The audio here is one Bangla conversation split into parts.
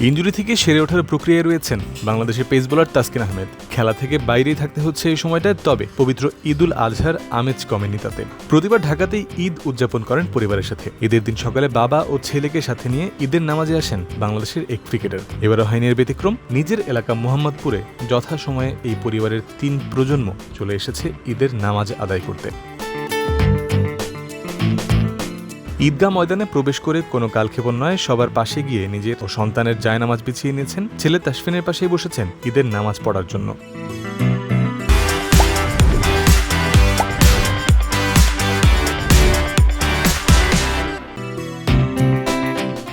ইঞ্জুরি থেকে সেরে ওঠার প্রক্রিয়ায় রয়েছেন বাংলাদেশের পেস বোলার তাসকিন আহমেদ। খেলা থেকে বাইরেই থাকতে হচ্ছে এই সময়টায়, তবে পবিত্র ঈদুল আজহার আমেজ কমেনি তাতে। প্রতিবার ঢাকাতেই ঈদ উদযাপন করেন পরিবারের সাথে। ঈদের দিন সকালে বাবা ও ছেলেকে সাথে নিয়ে ঈদের নামাজে আসেন বাংলাদেশের এক ক্রিকেটার। এবারও হয়নি এর ব্যতিক্রম। নিজের এলাকা মোহাম্মদপুরে যথাসময়ে এই পরিবারের তিন প্রজন্ম চলে এসেছে ঈদের নামাজ আদায় করতে। ঈদগাহ ময়দানে প্রবেশ করে কোনো কালক্ষেপণ নয়, সবার পাশে গিয়ে নিজের ও সন্তানের জায়নামাজ বিছিয়ে নিয়েছেন। ছেলে তাসফিনের পাশেই বসেছেন ঈদের নামাজ পড়ার জন্য।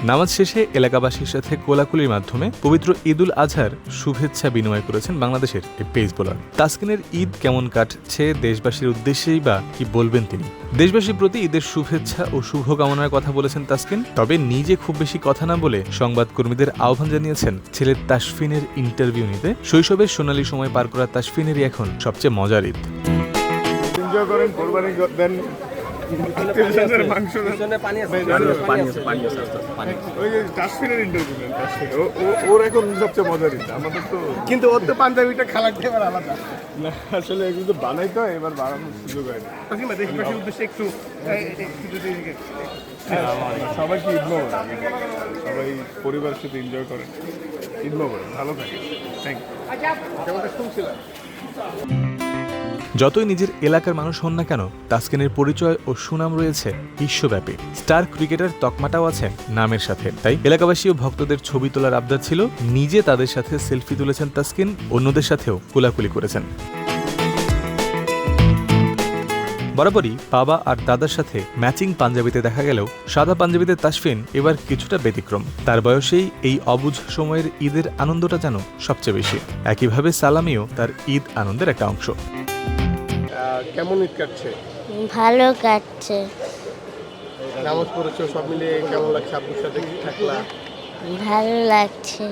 নামাজ শেষে এলাকাবাসীর সাথে কোলাকুলির মাধ্যমে পবিত্র ঈদুল আজহার শুভেচ্ছা বিনিময় করেছেন বাংলাদেশের এই পেস বোলার। তাসকিনের ঈদ কেমন কাটছে দেশবাসীর উদ্দেশ্যেই বা কি বলবেন তিনি? দেশবাসীর প্রতি ঈদের শুভেচ্ছা ও শুভকামনার কথা বলেছেন তাসকিন, তবে নিজে খুব বেশি কথা না বলে সংবাদকর্মীদের আহ্বান জানিয়েছেন ছেলে তাসফিনের ইন্টারভিউ নিতে। শৈশবের সোনালী সময় পার করা তাসফিনেরই এখন সবচেয়ে মজার ঈদ। ওর এখন সবচেয়ে মজার আমাদের তো কিন্তু ওর তো পাঞ্জাবিটা খালাতে এবার আলাদা। না আসলে এগুলো তো বানাই তো এবার বানানোর সুযোগ হয় না। দেশবাসীর উদ্দেশ্যে একটু সবাইকে ঈদ মোবারক? সবাই পরিবারের সাথে এনজয় করেন ঈদ মোবারক ভালো থাকে। থ্যাংক ইউ কেমন শুনছিলাম। যতই নিজের এলাকার মানুষ হন না কেন, তাসকিনের পরিচয় ও সুনাম রয়েছে বিশ্বব্যাপী। স্টার ক্রিকেটার তকমাটাও আছে নামের সাথে। তাই এলাকাবাসী ও ভক্তদের ছবি তোলার আবদার ছিল, নিজে তাদের সাথে সেলফি তুলেছেন তাসকিন, অন্যদের সাথেও কোলাকুলি করেছেন। বরাবরই বাবা আর দাদার সাথে ম্যাচিং পাঞ্জাবিতে দেখা গেলেও, সাদা পাঞ্জাবিতে তাসফিন এবার কিছুটা ব্যতিক্রম। তার বয়সেই এই অবুঝ সময়ের ঈদের আনন্দটা যেন সবচেয়ে বেশি। একইভাবে সালামিও তার ঈদ আনন্দের একটা অংশ। কেমন ঈদ কাটছে? ভালো কাটছে। নামাজ পড়েছো সব মিলিয়ে কেমন লাগছে আব্বুর সাথে? থাকলা? ভালো লাগছে।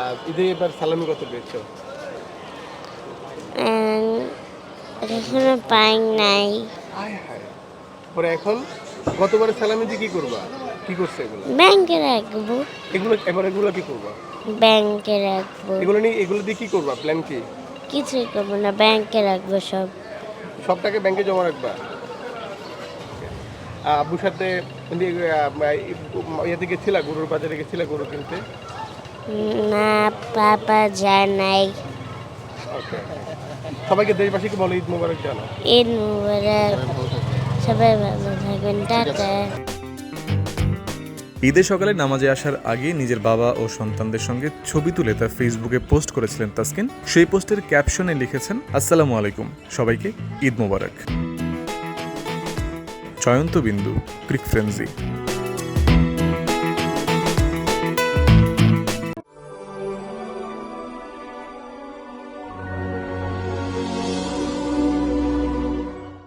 আর ঈদে এবার সালামি কত পেয়েছ? এখনও পাই নাই। পরে এখন গতবারে সালামি দিয়ে কি করবা? কি করছে এগুলো? ব্যাংকে রাখব। এগুলো এবার এগুলো কি করবা? ব্যাংকে রাখব। এগুলো নিয়ে এগুলো দিয়ে কি করবা? প্ল্যান কি? কিছুই করব না ব্যাংকে রাখব সব। সব টাকা ব্যাংকে জমা রাখবা? আব্বুর সাথে ইয়েতে গেছিলা গরুর বাজারে গেছিলা গরু কিনতে? না পাপা যায় নাই। সবাইকে দেশবাসীকে বলো ঈদ মোবারক জানো ঈদ মুবারক। সবাই ভালো থাকবেন টাটা। ঈদের সকালে নামাজে আসার আগে নিজের বাবা ও সন্তানদের সঙ্গে ছবি তুলে তার ফেসবুকে পোস্ট করেছিলেন তাসকিন। সেই পোস্টের ক্যাপশনে লিখেছেন, আসসালামু আলাইকুম, সবাইকে ঈদ মোবারক। চয়ন্ত বিন্দু ক্রিক ফ্রেন্সি।